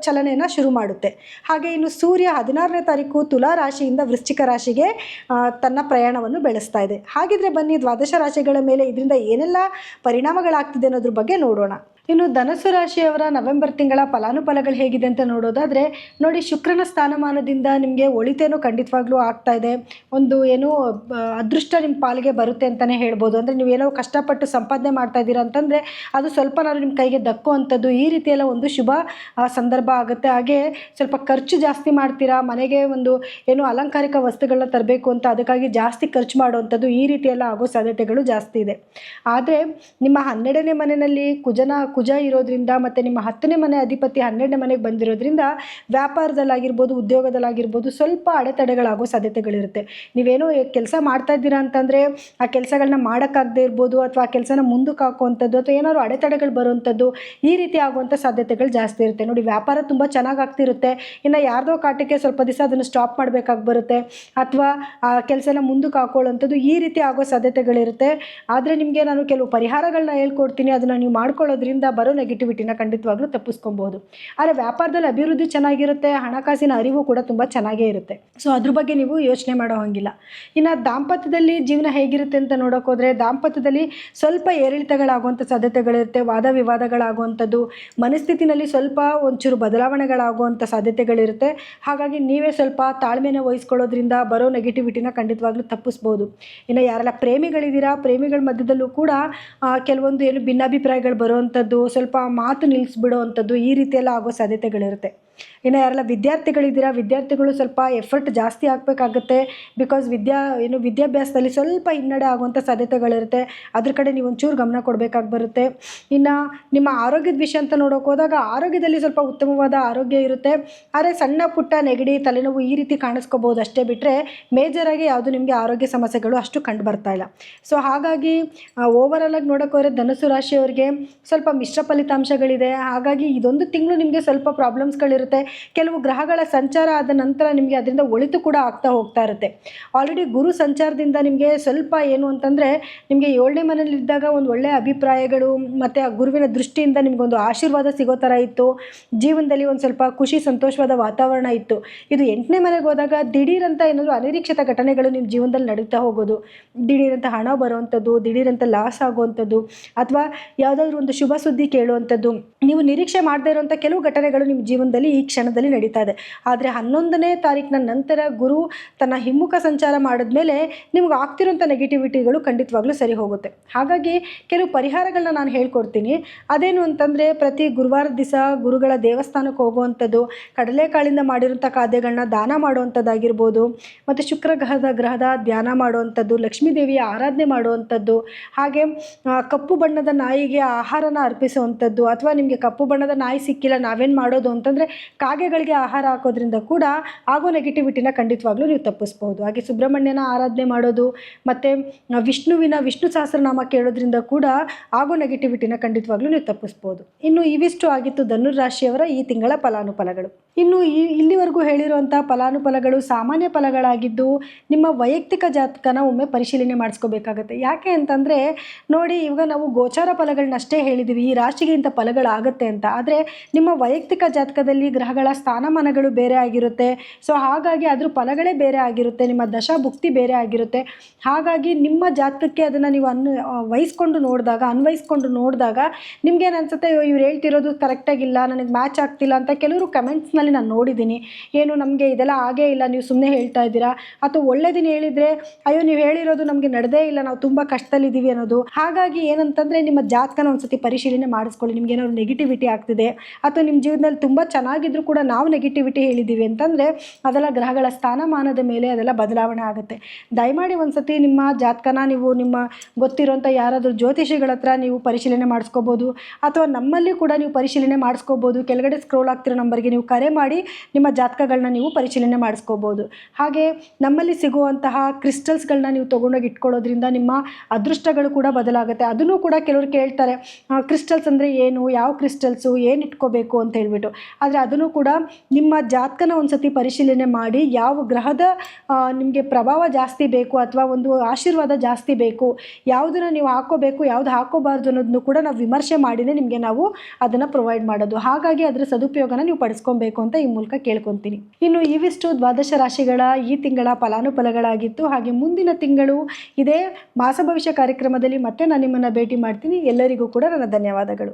ಚಲನೆಯನ್ನು ಶುರು ಮಾಡುತ್ತೆ. ಹಾಗೆ ಇನ್ನು ಸೂರ್ಯ ಹದಿನಾರನೇ ತಾರೀಕು ತುಲಾ ರಾಶಿಯಿಂದ ವೃಶ್ಚಿಕ ರಾಶಿಗೆ ತನ್ನ ಪ್ರಯಾಣವನ್ನು ಬೆಳೆಸ್ತಾ ಇದೆ. ಹಾಗಿದ್ರೆ ಬನ್ನಿ ದ್ವಾದಶ ರಾಶಿಗಳ ಮೇಲೆ ಇದರಿಂದ ಏನೆಲ್ಲ ಪರಿಣಾಮಗಳಾಗ್ತಿದೆ ಅನ್ನೋದ್ರ ಬಗ್ಗೆ ನೋಡೋಣ. ಇನ್ನು ಧನಸು ರಾಶಿಯವರ ನವೆಂಬರ್ ತಿಂಗಳ ಫಲಾನುಫಲಗಳು ಹೇಗಿದೆ ಅಂತ ನೋಡೋದಾದರೆ, ನೋಡಿ ಶುಕ್ರನ ಸ್ಥಾನಮಾನದಿಂದ ನಿಮಗೆ ಒಳಿತೇನೋ ಖಂಡಿತವಾಗ್ಲೂ ಆಗ್ತಾ ಇದೆ. ಒಂದು ಏನು ಅದೃಷ್ಟ ನಿಮ್ಮ ಪಾಲಿಗೆ ಬರುತ್ತೆ ಅಂತಲೇ ಹೇಳ್ಬೋದು. ಅಂದರೆ ನೀವೇನೋ ಕಷ್ಟಪಟ್ಟು ಸಂಪಾದನೆ ಮಾಡ್ತಾ ಇದ್ದೀರಾ ಅಂತಂದರೆ, ಅದು ಸ್ವಲ್ಪನಾದ್ರು ನಿಮ್ಮ ಕೈಗೆ ದಕ್ಕುವಂಥದ್ದು. ಈ ರೀತಿಯೆಲ್ಲ ಒಂದು ಶುಭ ಸಂದರ್ಭ ಆಗುತ್ತೆ. ಹಾಗೆ ಸ್ವಲ್ಪ ಖರ್ಚು ಜಾಸ್ತಿ ಮಾಡ್ತೀರಾ, ಮನೆಗೆ ಒಂದು ಏನು ಅಲಂಕಾರಿಕ ವಸ್ತುಗಳನ್ನ ತರಬೇಕು ಅಂತ ಅದಕ್ಕಾಗಿ ಜಾಸ್ತಿ ಖರ್ಚು ಮಾಡುವಂಥದ್ದು ಈ ರೀತಿಯೆಲ್ಲ ಆಗೋ ಸಾಧ್ಯತೆಗಳು ಜಾಸ್ತಿ ಇದೆ. ಆದರೆ, ನಿಮ್ಮ ಹನ್ನೆರಡನೇ ಮನೆಯಲ್ಲಿ ಕುಜನ ಕುಜ ಇರೋದ್ರಿಂದ ಮತ್ತು ನಿಮ್ಮ ಹತ್ತನೇ ಮನೆ ಅಧಿಪತಿ ಹನ್ನೆರಡನೇ ಮನೆಗೆ ಬಂದಿರೋದ್ರಿಂದ ವ್ಯಾಪಾರದಲ್ಲಾಗಿರ್ಬೋದು, ಉದ್ಯೋಗದಲ್ಲಾಗಿರ್ಬೋದು ಸ್ವಲ್ಪ ಅಡೆತಡೆಗಳಾಗೋ ಸಾಧ್ಯತೆಗಳಿರುತ್ತೆ. ನೀವೇನೋ ಕೆಲಸ ಮಾಡ್ತಾ ಇದ್ದೀರಾ ಅಂತಂದರೆ ಆ ಕೆಲಸಗಳನ್ನ ಮಾಡೋಕ್ಕಾಗದೇ ಇರ್ಬೋದು ಅಥವಾ ಆ ಕೆಲಸನ ಮುಂದಕ್ಕೆ ಹಾಕುವಂಥದ್ದು ಅಥವಾ ಏನಾದ್ರು ಅಡೆತಡೆಗಳು ಬರುವಂಥದ್ದು ಈ ರೀತಿ ಆಗುವಂಥ ಸಾಧ್ಯತೆಗಳು ಜಾಸ್ತಿ ಇರುತ್ತೆ. ನೋಡಿ, ವ್ಯಾಪಾರ ತುಂಬ ಚೆನ್ನಾಗಿ ಆಗ್ತಿರುತ್ತೆ. ಇನ್ನು ಯಾರ್ದೋ ಕಾಟಕ್ಕೆ ಸ್ವಲ್ಪ ದಿವಸ ಅದನ್ನು ಸ್ಟಾಪ್ ಮಾಡಬೇಕಾಗಿ ಬರುತ್ತೆ ಅಥವಾ ಆ ಕೆಲಸನ ಮುಂದಕ್ಕೆ ಹಾಕೊಳ್ಳೋಂಥದ್ದು ಈ ರೀತಿ ಆಗೋ ಸಾಧ್ಯತೆಗಳಿರುತ್ತೆ. ಆದರೆ ನಿಮಗೆ ನಾನು ಕೆಲವು ಪರಿಹಾರಗಳನ್ನ ಹೇಳ್ಕೊಡ್ತೀನಿ. ಅದನ್ನು ನೀವು ಮಾಡ್ಕೊಳ್ಳೋದ್ರಿಂದ ಬರೋ ನೆಗೆಟಿವಿಟಿನ ಖಂಡಿತವಾಗ್ಲೂ ತಪ್ಪಿಸ್ಕೊಬೋದು. ಆದರೆ ವ್ಯಾಪಾರದಲ್ಲಿ ಅಭಿವೃದ್ಧಿ ಚೆನ್ನಾಗಿರುತ್ತೆ, ಹಣಕಾಸಿನ ಅರಿವು ಕೂಡ ತುಂಬ ಚೆನ್ನಾಗೇ ಇರುತ್ತೆ. ಸೊ ಅದ್ರ ಬಗ್ಗೆ ನೀವು ಯೋಚನೆ ಮಾಡೋ ಹಾಗಿಲ್ಲ. ಇನ್ನು ದಾಂಪತ್ಯದಲ್ಲಿ ಜೀವನ ಹೇಗಿರುತ್ತೆ ಅಂತ ನೋಡೋಕ್ಕೋದ್ರೆ ದಾಂಪತ್ಯದಲ್ಲಿ ಸ್ವಲ್ಪ ಏರಿಳಿತಗಳಾಗುವಂಥ ಸಾಧ್ಯತೆಗಳಿರುತ್ತೆ, ವಾದ ವಿವಾದಗಳಾಗುವಂಥದ್ದು, ಮನಸ್ಥಿತಿನಲ್ಲಿ ಸ್ವಲ್ಪ ಒಂಚೂರು ಬದಲಾವಣೆಗಳಾಗುವಂಥ ಸಾಧ್ಯತೆಗಳಿರುತ್ತೆ. ಹಾಗಾಗಿ ನೀವೇ ಸ್ವಲ್ಪ ತಾಳ್ಮೆನ ವಹಿಸ್ಕೊಳ್ಳೋದ್ರಿಂದ ಬರೋ ನೆಗೆಟಿವಿಟಿನ ಖಂಡಿತವಾಗ್ಲೂ ತಪ್ಪಿಸ್ಬೋದು. ಇನ್ನು ಯಾರೆಲ್ಲ ಪ್ರೇಮಿಗಳಿದ್ದೀರಾ, ಪ್ರೇಮಿಗಳ ಮಧ್ಯದಲ್ಲೂ ಕೂಡ ಕೆಲವೊಂದು ಏನು ಭಿನ್ನಾಭಿಪ್ರಾಯಗಳು ಬರುವಂಥದ್ದು ಸ್ವಲ್ಪ ಮಾತು ನಿಲ್ಲಿಸ್ಬಿಡೋವಂಥದ್ದು ಈ ರೀತಿಯೆಲ್ಲ ಆಗೋ ಸಾಧ್ಯತೆಗಳಿರುತ್ತೆ. ಇನ್ನು ಯಾರೆಲ್ಲ ವಿದ್ಯಾರ್ಥಿಗಳಿದ್ದೀರಾ, ವಿದ್ಯಾರ್ಥಿಗಳು ಸ್ವಲ್ಪ ಎಫರ್ಟ್ ಜಾಸ್ತಿ ಆಗಬೇಕಾಗುತ್ತೆ. ಬಿಕಾಸ್ ವಿದ್ಯಾ, ಏನು ವಿದ್ಯಾಭ್ಯಾಸದಲ್ಲಿ ಸ್ವಲ್ಪ ಹಿನ್ನಡೆ ಆಗುವಂಥ ಸಾಧ್ಯತೆಗಳಿರುತ್ತೆ. ಅದ್ರ ಕಡೆ ನೀವು ಒಂಚೂರು ಗಮನ ಕೊಡಬೇಕಾಗಿ ಬರುತ್ತೆ. ಇನ್ನು ನಿಮ್ಮ ಆರೋಗ್ಯದ ವಿಷಯ ಅಂತ ನೋಡೋಕೆ ಹೋದಾಗ ಆರೋಗ್ಯದಲ್ಲಿ ಸ್ವಲ್ಪ ಉತ್ತಮವಾದ ಆರೋಗ್ಯ ಇರುತ್ತೆ. ಆದರೆ ಸಣ್ಣ ಪುಟ್ಟ ನೆಗಡಿ, ತಲೆನೋವು ಈ ರೀತಿ ಕಾಣಿಸ್ಕೋಬೋದು ಅಷ್ಟೇ ಬಿಟ್ಟರೆ ಮೇಜರಾಗಿ ಯಾವುದು ನಿಮಗೆ ಆರೋಗ್ಯ ಸಮಸ್ಯೆಗಳು ಅಷ್ಟು ಕಂಡು ಬರ್ತಾ ಇಲ್ಲ. ಸೊ ಹಾಗಾಗಿ ಓವರಾಲ್ ಆಗಿ ನೋಡೋಕೆ ಹೋದರೆ ಧನುಸು ರಾಶಿಯವರಿಗೆ ಸ್ವಲ್ಪ ಮಿಶ್ರ ಫಲಿತಾಂಶಗಳಿದೆ. ಹಾಗಾಗಿ ಇದೊಂದು ತಿಂಗಳು ನಿಮಗೆ ಸ್ವಲ್ಪ ಪ್ರಾಬ್ಲಮ್ಸ್ಗಳಿರುತ್ತೆ ಕೆಲವು ಗ್ರಹಗಳ ಸಂಚಾರ ಆದ ನಂತರ ನಿಮಗೆ ಅದರಿಂದ ಒಳಿತು ಕೂಡ ಆಗ್ತಾ ಹೋಗ್ತಾ ಇರುತ್ತೆ. ಆಲ್ರೆಡಿ ಗುರು ಸಂಚಾರದಿಂದ ನಿಮಗೆ ಸ್ವಲ್ಪ ಏನು ಅಂತಂದರೆ ನಿಮಗೆ ಏಳನೇ ಮನೆಯಲ್ಲಿದ್ದಾಗ ಒಂದು ಒಳ್ಳೆಯ ಅಭಿಪ್ರಾಯಗಳು, ಮತ್ತು ಆ ಗುರುವಿನ ದೃಷ್ಟಿಯಿಂದ ನಿಮಗೊಂದು ಆಶೀರ್ವಾದ ಸಿಗೋ ಥರ ಇತ್ತು. ಜೀವನದಲ್ಲಿ ಒಂದು ಸ್ವಲ್ಪ ಖುಷಿ, ಸಂತೋಷವಾದ ವಾತಾವರಣ ಇತ್ತು. ಇದು ಎಂಟನೇ ಮನೆಗೆ ಹೋದಾಗ ದಿಢೀರಂತ ಏನಾದರೂ ಅನಿರೀಕ್ಷಿತ ಘಟನೆಗಳು ನಿಮ್ಮ ಜೀವನದಲ್ಲಿ ನಡೀತಾ ಹೋಗೋದು. ದಿಢೀರಂತ ಹಣ ಬರುವಂಥದ್ದು ದಿಢೀರಂತ ಲಾಸ್ ಆಗುವಂಥದ್ದು ಅಥವಾ ಯಾವುದಾದ್ರೂ ಒಂದು ಶುಭ ಸುದ್ದಿ ಕೇಳುವಂಥದ್ದು ನೀವು ನಿರೀಕ್ಷೆ ಮಾಡದೇ ಇರುವಂಥ ಕೆಲವು ಘಟನೆಗಳು ನಿಮ್ಮ ಜೀವನದಲ್ಲಿ ಈ ಕ್ಷಣದಲ್ಲಿ ನಡೀತಾ ಇದೆ. ಆದರೆ ಹನ್ನೊಂದನೇ ತಾರೀಕಿನ ನಂತರ ಗುರು ತನ್ನ ಹಿಮ್ಮುಖ ಸಂಚಾರ ಮಾಡಿದ್ಮೇಲೆ ನಿಮ್ಗೆ ಆಗ್ತಿರೋಂಥ ನೆಗೆಟಿವಿಟಿಗಳು ಖಂಡಿತವಾಗ್ಲೂ ಸರಿ ಹೋಗುತ್ತೆ. ಹಾಗಾಗಿ ಕೆಲವು ಪರಿಹಾರಗಳನ್ನ ನಾನು ಹೇಳ್ಕೊಡ್ತೀನಿ. ಅದೇನು ಅಂತಂದರೆ ಪ್ರತಿ ಗುರುವಾರದ ದಿವಸ ಗುರುಗಳ ದೇವಸ್ಥಾನಕ್ಕೆ ಹೋಗುವಂಥದ್ದು ಕಡಲೆಕಾಳಿಂದ ಮಾಡಿರುವಂಥ ಖಾದ್ಯಗಳನ್ನ ದಾನ ಮಾಡುವಂಥದ್ದಾಗಿರ್ಬೋದು, ಮತ್ತು ಶುಕ್ರ ಗ್ರಹದ ಗ್ರಹದ ಧ್ಯಾನ ಮಾಡುವಂಥದ್ದು, ಲಕ್ಷ್ಮೀ ದೇವಿಯ ಆರಾಧನೆ ಮಾಡುವಂಥದ್ದು, ಹಾಗೆ ಕಪ್ಪು ಬಣ್ಣದ ನಾಯಿಗೆ ಆಹಾರನ ಅರ್ಪಿಸುವಂಥದ್ದು, ಅಥವಾ ನಿಮಗೆ ಕಪ್ಪು ಬಣ್ಣದ ನಾಯಿ ಸಿಕ್ಕಿಲ್ಲ, ನಾವೇನು ಮಾಡೋದು ಅಂತಂದರೆ ಕಾಗೆಗಳಿಗೆ ಆಹಾರ ಹಾಕೋದ್ರಿಂದ ಕೂಡ ಆಗೋ ನೆಗೆಟಿವಿಟಿನ ಖಂಡಿತವಾಗ್ಲೂ ನೀವು ತಪ್ಪಿಸ್ಬೋದು ಹಾಗೆ ಸುಬ್ರಹ್ಮಣ್ಯನ ಆರಾಧನೆ ಮಾಡೋದು, ಮತ್ತು ವಿಷ್ಣುವಿನ ವಿಷ್ಣು ಸಹಸ್ರನಾಮ ಕೇಳೋದ್ರಿಂದ ಕೂಡ ಆಗೋ ನೆಗೆಟಿವಿಟಿನ ಖಂಡಿತವಾಗ್ಲೂ ನೀವು ತಪ್ಪಿಸ್ಬೋದು ಇನ್ನು ಇವಿಷ್ಟು ಆಗಿತ್ತು ಧನುರ್ ರಾಶಿಯವರ ಈ ತಿಂಗಳ ಫಲಾನುಫಲಗಳು. ಇನ್ನು ಈ, ಇಲ್ಲಿವರೆಗೂ ಹೇಳಿರುವಂಥ ಫಲಾನುಫಲಗಳು ಸಾಮಾನ್ಯ ಫಲಗಳಾಗಿದ್ದು, ನಿಮ್ಮ ವೈಯಕ್ತಿಕ ಜಾತಕನ ಒಮ್ಮೆ ಪರಿಶೀಲನೆ ಮಾಡಿಸ್ಕೋಬೇಕಾಗತ್ತೆ. ಯಾಕೆ ಅಂತಂದರೆ, ನೋಡಿ, ಇವಾಗ ನಾವು ಗೋಚಾರ ಫಲಗಳನ್ನಷ್ಟೇ ಹೇಳಿದ್ದೀವಿ ಈ ರಾಶಿಗೆ ಇಂಥ ಫಲಗಳಾಗತ್ತೆ ಅಂತ. ಆದರೆ, ನಿಮ್ಮ ವೈಯಕ್ತಿಕ ಜಾತಕದಲ್ಲಿ ಗ್ರಹಗಳ ಸ್ಥಾನಮಾನಗಳು ಬೇರೆ ಆಗಿರುತ್ತೆ. ಸೊ ಹಾಗಾಗಿ ಅದ್ರ ಫಲಗಳೇ ಬೇರೆ ಆಗಿರುತ್ತೆ. ನಿಮ್ಮ ದಶಾ ಭುಕ್ತಿ ಬೇರೆ ಆಗಿರುತ್ತೆ. ಹಾಗಾಗಿ ನಿಮ್ಮ ಜಾತಕಕ್ಕೆ ಅದನ್ನು ನೀವು ಅನ್ ವಹಿಸ್ಕೊಂಡು ನೋಡಿದಾಗ ಅನ್ವಯಿಸ್ಕೊಂಡು ನೋಡಿದಾಗ ನಿಮ್ಗೇನು ಅನ್ಸುತ್ತೆ? ಇವ್ರು ಹೇಳ್ತಿರೋದು ಕರೆಕ್ಟಾಗಿಲ್ಲ ನನಗೆ ಮ್ಯಾಚ್ ಆಗ್ತಿಲ್ಲ ಅಂತ ಕೆಲವರು ಕಮೆಂಟ್ಸ್ನಲ್ಲಿ ನಾನು ನೋಡಿದ್ದೀನಿ ಏನು ನಮಗೆ ಇದೆಲ್ಲ ಆಗೇ ಇಲ್ಲ, ನೀವು ಸುಮ್ಮನೆ ಹೇಳ್ತಾ ಇದ್ದೀರಾ? ಅಥವಾ ಒಳ್ಳೆದಿನ ಹೇಳಿದರೆ, ಅಯ್ಯೋ, ನೀವು ಹೇಳಿರೋದು ನಮಗೆ ನಡೆದೇ ಇಲ್ಲ, ನಾವು ತುಂಬ ಕಷ್ಟದಲ್ಲಿದ್ದೀವಿ ಅನ್ನೋದು. ಹಾಗಾಗಿ ಏನಂತಂದರೆ, ನಿಮ್ಮ ಜಾತಕನ ಒಂದು ಸತಿ ಪರಿಶೀಲನೆ ಮಾಡಿಸ್ಕೊಳ್ಳಿ. ನಿಮ್ಗೆ ಏನಾದ್ರು ನೆಗೆಟಿವಿಟಿ ಆಗ್ತಿದೆ, ಅಥವಾ ನಿಮ್ಮ ಜೀವನದಲ್ಲಿ ತುಂಬ ಚೆನ್ನಾಗಿದ್ರು ಕೂಡ ನಾವು ನೆಗೆಟಿವಿಟಿ ಹೇಳಿದ್ದೀವಿ ಅಂತಂದರೆ ಅದೆಲ್ಲ ಗ್ರಹಗಳ ಸ್ಥಾನಮಾನದ ಮೇಲೆ ಅದೆಲ್ಲ ಬದಲಾವಣೆ ಆಗುತ್ತೆ. ದಯಮಾಡಿ ಒಂದ್ಸತಿ ನಿಮ್ಮ ಜಾತಕನ ನೀವು ನಿಮ್ಮ ಗೊತ್ತಿರೋಂಥ ಯಾರಾದರೂ ಜ್ಯೋತಿಷಿಗಳ ಹತ್ರ ನೀವು ಪರಿಶೀಲನೆ ಮಾಡಿಸ್ಕೋಬೋದು, ಅಥವಾ ನಮ್ಮಲ್ಲಿ ಕೂಡ ನೀವು ಪರಿಶೀಲನೆ ಮಾಡಿಸ್ಕೋಬೋದು, ಕೆಳಗಡೆ ಸ್ಕ್ರೋಲ್ ಆಗ್ತಿರೋ ನಂಬರ್ಗೆ ನೀವು ಕರೆ ಮಾಡಿ ನಿಮ್ಮ ಜಾತಕಗಳನ್ನ ನೀವು ಪರಿಶೀಲನೆ ಮಾಡಿಸ್ಕೋಬೋದು. ಹಾಗೆ ನಮ್ಮಲ್ಲಿ ಸಿಗುವಂತಹ ಕ್ರಿಸ್ಟಲ್ಸ್ಗಳನ್ನ ನೀವು ತೊಗೊಂಡೋಗಿ ಇಟ್ಕೊಳ್ಳೋದ್ರಿಂದ ನಿಮ್ಮ ಅದೃಷ್ಟಗಳು ಕೂಡ ಬದಲಾಗುತ್ತೆ. ಅದನ್ನು ಕೂಡ ಕೆಲವರು ಕೇಳ್ತಾರೆ ಕ್ರಿಸ್ಟಲ್ಸ್ ಅಂದರೆ ಏನು, ಯಾವ ಕ್ರಿಸ್ಟಲ್ಸು ಏನು ಇಟ್ಕೋಬೇಕು ಅಂತ ಹೇಳ್ಬಿಟ್ಟು. ಆದರೆ ಅದನ್ನು ನಿಮ್ಮ ಜಾತಕನ ಒಂದು ಸತಿ ಪರಿಶೀಲನೆ ಮಾಡಿ ಯಾವ ಗ್ರಹದ ನಿಮಗೆ ಪ್ರಭಾವ ಜಾಸ್ತಿ ಬೇಕು ಅಥವಾ ಒಂದು ಆಶೀರ್ವಾದ ಜಾಸ್ತಿ ಬೇಕು, ಯಾವುದನ್ನು ನೀವು ಹಾಕೋಬೇಕು, ಯಾವುದು ಹಾಕೋಬಾರ್ದು ಅನ್ನೋದನ್ನು ಕೂಡ ನಾವು ವಿಮರ್ಶೆ ಮಾಡಿನೇ ನಿಮಗೆ ನಾವು ಅದನ್ನು ಪ್ರೊವೈಡ್ ಮಾಡೋದು. ಹಾಗಾಗಿ ಅದರ ಸದುಪಯೋಗನ ನೀವು ಪಡಿಸ್ಕೊಬೇಕು ಅಂತ ಈ ಮೂಲಕ ಕೇಳ್ಕೊತೀನಿ. ಇನ್ನು ಇವಿಷ್ಟು ದ್ವಾದಶ ರಾಶಿಗಳ ಈ ತಿಂಗಳ ಫಲಾನುಫಲಗಳಾಗಿತ್ತು. ಹಾಗೆ ಮುಂದಿನ ತಿಂಗಳು ಇದೇ ಮಾಸ ಭವಿಷ್ಯ ಕಾರ್ಯಕ್ರಮದಲ್ಲಿ ಮತ್ತೆ ನಾನು ನಿಮ್ಮನ್ನು ಭೇಟಿ ಮಾಡ್ತೀನಿ. ಎಲ್ಲರಿಗೂ ಕೂಡ ನನ್ನ ಧನ್ಯವಾದಗಳು.